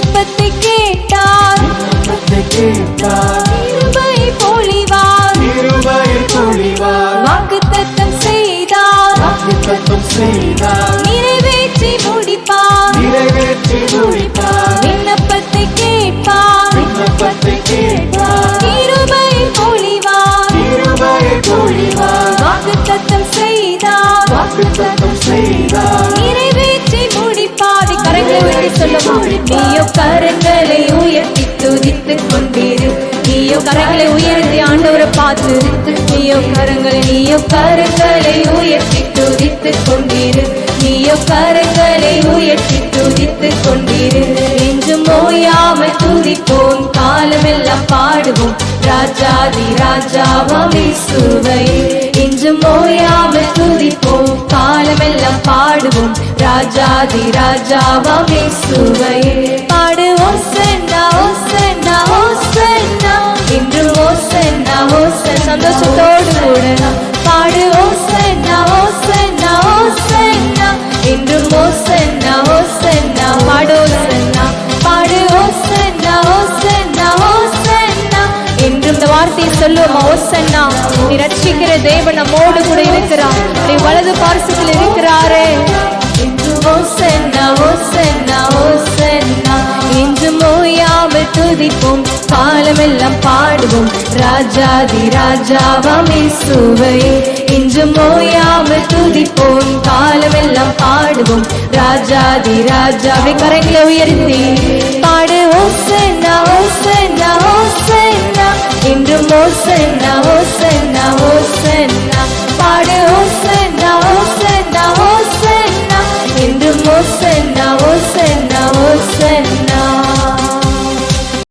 விண்ணப்பத்தை கேட்டார் கிருபை பொழிவார். செய்தார். வாக்குத்தத்தம் செய்தார். நிறைவேற்றி முடிப்பார். நிறைவேற்றி முடிப்பார். கரங்களை உயர்த்தி ஆண்டவரை பார்த்து நீயோ கரங்களை நீயோ கரங்களை உயர்த்தி துதித்து கொண்டிரு. நீயோ கரங்களை உயர்த்தி துதித்து கொண்டிரு. என்றும் ஓயாமல் துதிப்போம் காலமெல்லாம் பாடுவோம். ராஜாதி ராஜாவாமே சுவை இன்றும் ஓயாமல் துதிப்போம் காலமெல்லாம் பாடுவோம். ராஜாதி ராஜாவாமே சுவை பாடுவோம் சென்று சந்தோஷத்தோடு கூட பாடுவோம் சென்னா ஓசன்னா ஓசன்னா இன்றும் ஓசன்னா ஓசன்னா பாடு ஓசன்னா பாடு ஓசன்னா ஓசன்னா ஓசன்னா என்றும் இந்த வார்த்தையை சொல்லுவோம் ஓசன்னா நீ ரட்சிக்கிற தேவன் நம்மோடு கூட இருக்கிறார். நீ வலது பார்சத்தில் இருக்கிறாரே. என்றும் ஓசன்னா ஓசன்னா ஓசன்னா துதிப்போம் காலமெல்லாம் பாடுவோம். ராஜாதி ராஜாவாமே சுவை இன்றும் ஓயாமல் துதிப்போம் காலமெல்லாம் பாடுவோம். ராஜாதி ராஜாவை கரங்களை உயர்த்தி. பாடு ஓசன்னா ஓசன்னா ஓசன்னா இன்றும் ஓசன்னா